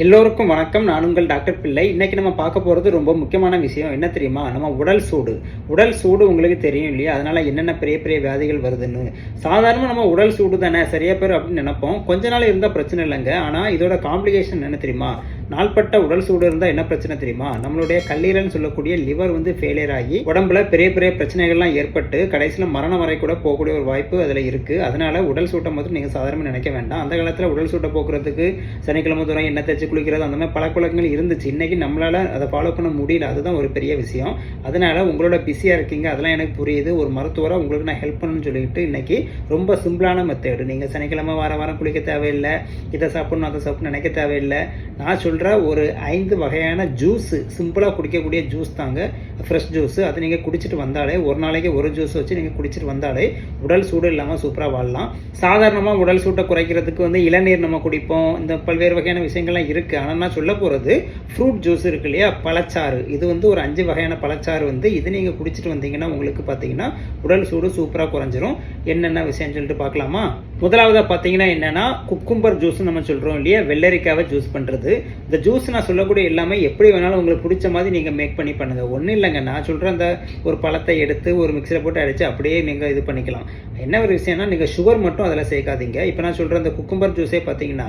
எல்லோருக்கும் வணக்கம். நான் உங்கள் டாக்டர் பிள்ளை. இன்னைக்கு நம்ம பார்க்க போகிறது ரொம்ப முக்கியமான விஷயம். என்ன தெரியுமா? நம்ம உடல் சூடு. உடல் சூடு உங்களுக்கு தெரியும் இல்லையா? அதனால என்னென்ன பெரிய பெரிய வியாதிகள் வருதுன்னு. சாதாரணமாக நம்ம உடல் சூடு தானே? சரியா பேர் அப்படின்னு நினைப்போம். கொஞ்ச நாள் இருந்தால் பிரச்சனை இல்லைங்க. ஆனால் இதோட காம்ப்ளிகேஷன் என்ன தெரியுமா? நாள்பட்ட உடல் சூடு இருந்தால் என்ன பிரச்சனை தெரியுமா? நம்மளுடைய கல்லீரல்னு சொல்லக்கூடிய லிவர் வந்து ஃபெயிலியர் ஆகி உடம்புல பெரிய பெரிய பிரச்சனைகள்லாம் ஏற்பட்டு கடைசியில் மரணம் வரை கூட போகக்கூடிய ஒரு வாய்ப்பு அதில் இருக்குது அதனால உடல் சூட்டை மட்டும் நீங்கள் சாதாரணமாக நினைக்க வேண்டாம். அந்த காலத்தில் உடல் சூட்டை போக்குறதுக்கு சனிக்கிழமை தூரம் எண்ணெய் தேய்ச்சி குளிக்கிறது அந்த மாதிரி பழக்கவழக்கங்கள் இருந்துச்சு. இன்றைக்கி நம்மளால் அதை ஃபாலோ பண்ண முடியல. அதுதான் ஒரு பெரிய விஷயம். அதனால் உங்களோட பிஸியாக இருக்கீங்க. அதெல்லாம் எனக்கு புரியுது. ஒரு மருத்துவராக உங்களுக்கு நான் ஹெல்ப் பண்ணணும்னு சொல்லிட்டு இன்னைக்கு ரொம்ப சிம்பிளான மெத்தேடு நீங்கள் சனிக்கிழமை வாரம் வாரம் குளிக்க தேவையில்லை. இதை சாப்பிடணும் அதை சாப்பிடணும் நினைக்க தேவையில்லை. நான் சொல்கிற ஒரு ஐந்து வகையான ஜூஸு சிம்பிளாக குடிக்கக்கூடிய ஜூஸ் தாங்க ஃப்ரெஷ் ஜூஸு அதை நீங்கள் குடிச்சிட்டு வந்தாலே ஒரு நாளைக்கு ஒரு ஜூஸ் வச்சு நீங்கள் குடிச்சிட்டு வந்தாலே உடல் சூடு இல்லாமல் சூப்பராக வாழலாம். சாதாரணமாக உடல் சூட்டை குறைக்கிறதுக்கு வந்து இளநீர் நம்ம குடிப்போம். இந்த பல்வேறு வகையான விஷயங்கள்லாம் இருக்குது ஆனால் நான் சொல்ல போகிறது ஃப்ரூட் ஜூஸ் இருக்கு இல்லையா? பழச்சாறு. இது வந்து ஒரு அஞ்சு வகையான பழச்சாறு வந்து இது நீங்கள் குடிச்சிட்டு வந்தீங்கன்னா உங்களுக்கு பார்த்தீங்கன்னா உடல் சூடு சூப்பராக குறைஞ்சிரும். என்னென்ன விஷயம்னு சொல்லிட்டு பார்க்கலாமா முதலாவதாக பார்த்தீங்கன்னா என்னென்னா குக்கும்பர் ஜூஸ் நம்ம சொல்கிறோம் இல்லையா? வெள்ளரிக்காவை ஜூஸ் பண்ணுறது இந்த ஜூஸ் நான் சொல்லக்கூடிய எல்லாமே எப்படி வேணாலும் உங்களுக்கு பிடிச்ச மாதிரி நீங்கள் மேக் பண்ணி பண்ணுங்கள் ஒன்றும் இல்லை இல்லைங்க நான் சொல்கிற அந்த ஒரு பழத்தை எடுத்து ஒரு மிக்சியில் போட்டு அடித்து அப்படியே நீங்கள் இது பண்ணிக்கலாம். என்ன ஒரு விஷயம்னா நீங்கள் சுகர் மட்டும் அதில் சேர்க்காதீங்க. இப்போ நான் சொல்கிற அந்த குக்கும்பர் ஜூஸே பார்த்தீங்கன்னா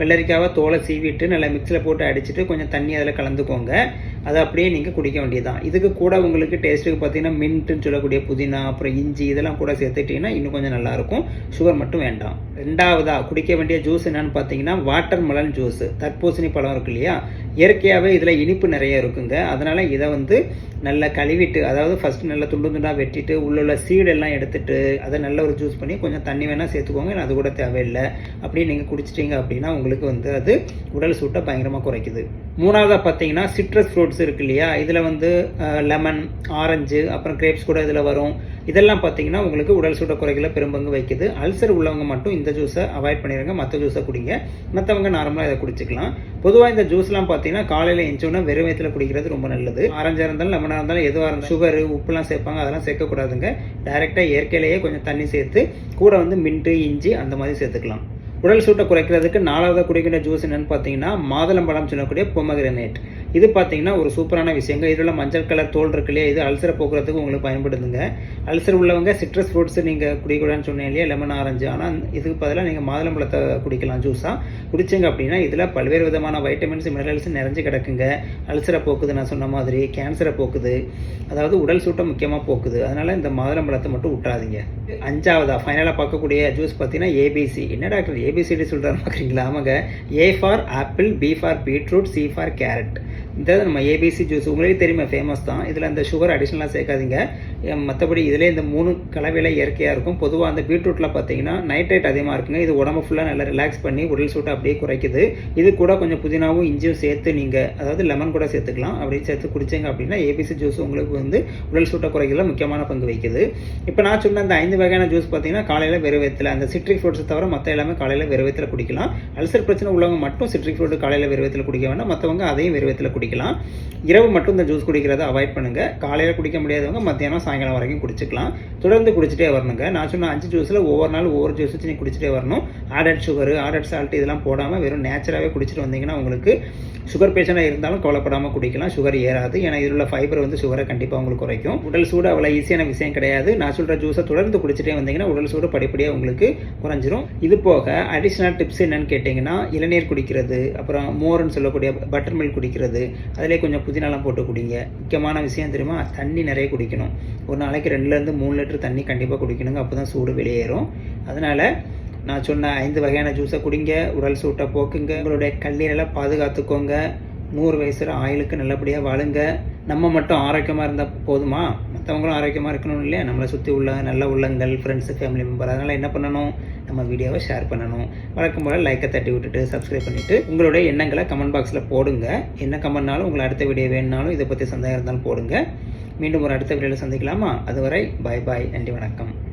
வெள்ளரிக்காவை தோலை சீவிட்டு நல்லா மிக்சியில் போட்டு அடிச்சுட்டு கொஞ்சம் தண்ணி அதில் கலந்துக்கோங்க. அதை அப்படியே நீங்கள் குடிக்க வேண்டியதுதான். இதுக்கு கூட உங்களுக்கு டேஸ்ட்டுக்கு பார்த்தீங்கன்னா மின்ட்டுன்னு சொல்லக்கூடிய புதினா அப்புறம் இஞ்சி இதெல்லாம் கூட சேர்த்துட்டிங்கன்னா இன்னும் கொஞ்சம் நல்லாயிருக்கும் சுகர் மட்டும் வேண்டாம். ரெண்டாவதாக குடிக்க வேண்டிய ஜூஸ் என்னென்னு பார்த்தீங்கன்னா வாட்டர் மலன் ஜூஸ் தர்பூசணி பழம் இருக்கு இல்லையா? இயற்கையாகவே இதில் இனிப்பு நிறைய இருக்குங்க. அதனால் இதை வந்து நல்லா கழுவிட்டு அதாவது ஃபஸ்ட்டு நல்லா துண்டு துண்டாக வெட்டிட்டு உள்ள உள்ள சீடெல்லாம் எடுத்துட்டு அதை நல்ல ஒரு ஜூஸ் பண்ணி கொஞ்சம் தண்ணி வேணால் சேர்த்துக்கோங்க அது கூட தேவையில்லை. அப்படி நீங்கள் குடிச்சிட்டிங்க அப்படின்னா உங்களுக்கு வந்து அது உடல் சூட்டை பயங்கரமாக குறைக்குது. மூணாவதாக பார்த்தீங்கன்னா சிட்ரஸ் ஃப்ரூட்ஸ் இருக்கு இல்லையா? இதில் வந்து லெமன் ஆரஞ்சு அப்புறம் கிரேப்ஸ் கூட இதில் வரும். இதெல்லாம் பார்த்தீங்கன்னா உங்களுக்கு உடல் சூட குறைகளை பெரும்பங்கு வைக்குது. அல்சர் உள்ளவங்க மட்டும் இந்த ஜூஸை அவாய்ட் பண்ணிடுங்க மற்ற ஜூஸை குடிங்க. மற்றவங்க நார்மலாக இதை குடிச்சிக்கலாம். பொதுவாக இந்த ஜூஸ்லாம் பார்த்தீங்கன்னா காலையில் எஞ்சோன்னா வெறும் வயத்தில் குடிக்கிறது ரொம்ப நல்லது. ஆரஞ்சாக இருந்தாலும் லெமனாக இருந்தாலும் எதுவாக இருந்தாலும் சுகரு உப்புலாம் சேர்ப்பாங்க. அதெல்லாம் சேர்க்கக்கூடாதுங்க. டைரெக்டாக இயற்கையிலேயே கொஞ்சம் தண்ணி சேர்த்து கூட வந்து மின்ட்டு இஞ்சி அந்த மாதிரி சேர்த்துக்கலாம். உடல் சூட்டை குறைக்கிறதுக்கு நாலாவது குடிக்கின்ற ஜூஸ் என்னன்னு பார்த்தீங்கன்னா மாதுளம்பழம் சொல்லக்கூடிய பொமகிரனேட் இது பார்த்தீங்கன்னா ஒரு சூப்பரான விஷயங்க. இதில் மஞ்சள் கலர் தோல் இருக்கு இல்லையா? இது அல்சரை போக்குறதுக்கு உங்களுக்கு பயன்படுதுங்க. அல்சர் உள்ளவங்க சிட்ரஸ் ஃப்ரூட்ஸ் நீங்கள் குடிக்கூடாதுன்னு சொன்னேன் இல்லையா? லெமன் ஆரஞ்சு ஆனால் இதுக்கு பதிலாக நீங்கள் மாதுளம்பழத்தை குடிக்கலாம் ஜூஸாக குடிச்சிங்க அப்படின்னா இதில் பல்வேறு விதமான வைட்டமின்ஸ் மினரல்ஸ் நிறைஞ்சு கிடக்குங்க. அல்சரை போக்குது நான் சொன்ன மாதிரி. கேன்சரை போக்குது. அதாவது உடல் சூட்டை முக்கியமாக போக்குது. அதனால் இந்த மாதுளம்பழத்தை மட்டும் விட்டுறாதீங்க அஞ்சாவதா? ஃபைனலாக பார்க்கக்கூடிய ஜூஸ் பார்த்தீங்கன்னா ஏபிசி என்ன டாக்டர்? ஏபிசிடி சொல்கிறாரு பார்க்குறீங்களா ஆமாங்க. A for apple B for beetroot C for carrot இந்த நம்ம ஏபிசி ஜூஸ் உங்களுக்கு தெரியுமா ஃபேமஸ் தான். இதில் அந்த சுகர் அடிஷ்னலாக சேர்க்காதீங்க. மற்றபடி இதில் இந்த மூணு கலவையில் இயற்கையாக இருக்கும். பொதுவாக அந்த பீட்ரூட்டில் பார்த்தீங்கன்னா நைட்ரேட் அதிகமாக இருக்குங்க. இது உடம்பு ஃபுல்லாக நல்லா ரிலாக்ஸ் பண்ணி உடல் சூட்டை அப்படியே குறைக்குது. இது கூட கொஞ்சம் புதினாவும் இஞ்சியும் சேர்த்து நீங்கள் அதாவது லெமன் கூட சேர்த்துக்கலாம். அப்படின்னு சேர்த்து குடிச்சிங்க அப்படின்னா ஏபிசி ஜூஸ் உங்களுக்கு வந்து உடல் சூட்டை குறைக்கிறதுல முக்கியமான பங்கு வகிக்குது. இப்போ நான் சொன்ன அந்த ஐந்து வகையான ஜூஸ் பார்த்தீங்கன்னா காலையில் வெறும் வெறுவத்தில் அந்த சிட்ரிக் ஃப்ரூட்ஸை தவிர மற்ற எல்லாமே காலையில் வெறுவத்தில் குடிக்கலாம். அல்சர் பிரச்சனை உள்ளவங்க மட்டும் சிட்ரிக் ஃப்ரூட் காலையில் விரவத்தில் குடிக்க வேண்டாம். மற்றவங்க அதையும் விரவத்தில் குடிக்கலாம். இரவு மட்டும் இந்த ஜூஸ் குடிக்கிறத அவாய்ட் பண்ணுங்கள் காலையில் குடிக்க முடியாதவங்க மத்தியானம் சாயங்காலம் வரைக்கும் குடிச்சிக்கலாம். தொடர்ந்து குடிச்சிட்டே வரணுங்க. நான் சொன்ன அஞ்சு ஜூஸில் ஒவ்வொரு நாள் ஒவ்வொரு ஜூஸ் வச்சு நீங்கள் குடிச்சிட்டே வரணும். ஆடட் சுகர் ஆடட் சால்ட் இதெல்லாம் போடாமல் வெறும் நேச்சராகவே குடிச்சிட்டு வந்தீங்கன்னா உங்களுக்கு சுகர் பேஷண்டாக இருந்தாலும் கவலைப்படாமல் குடிக்கலாம். சுகர் ஏறாது. ஏன்னா இதில் உள்ள ஃபைபர் வந்து சுகரை கண்டிப்பாக உங்களுக்கு குறைக்கும். உடல் சூடு அவ்வளோ ஈஸியான விஷயம் கிடையாது. நான் சொல்கிற ஜூஸை தொடர்ந்து குடிச்சிட்டே வந்தீங்கன்னா உடல் சூடு படிப்படியாக உங்களுக்கு குறைஞ்சிரும். இது போக அடிஷ்னல் டிப்ஸ் என்னன்னு கேட்டிங்கன்னா இளநீர் குடிக்கிறது அப்புறம் மோர்னு சொல்லக்கூடிய பட்டர் மில்க் குடிக்கிறது அதிலே கொஞ்சம் புதினாலாம் போட்டு குடிங்க. முக்கியமான விஷயம் தெரியுமா? தண்ணி நிறைய குடிக்கணும். ஒரு நாளைக்கு ரெண்டுலேருந்து மூணு லிட்டர் தண்ணி கண்டிப்பாக குடிக்கணுங்க. அப்போ தான் சூடு வெளியேறும். அதனால் நான் சொன்ன ஐந்து வகையான ஜூஸை குடிங்க. உடல் சூட்டை போக்குங்க. உங்களுடைய கல்லீரலை பாதுகாத்துக்கோங்க. நூறு வயசுல ஆயுளுக்கு நல்லபடியாக வாழுங்க. நம்ம மட்டும் ஆரோக்கியமாக இருந்தால் போதுமா? மற்றவங்களும் ஆரோக்கியமாக இருக்கணும் இல்லையா? நம்மளை சுற்றி உள்ள நல்ல உள்ளங்கள் ஃப்ரெண்ட்ஸு ஃபேமிலி மெம்பர் அதனால் என்ன பண்ணணும்? நம்ம வீடியோவை ஷேர் பண்ணணும். வழக்கம் போல் லைக்கை தட்டி விட்டுட்டு சப்ஸ்கிரைப் பண்ணிவிட்டு உங்களுடைய எண்ணங்களை கமெண்ட் பாக்ஸில் போடுங்க. என்ன கமெண்ட்னாலும் உங்களை அடுத்த வீடியோ வேணுனாலும் இதை பற்றி சந்தேகம் இருந்தாலும் போடுங்க. மீண்டும் ஒரு அடுத்த வீடியோவில் சந்திக்கலாமா? அதுவரை பாய் பாய் நன்றி வணக்கம்.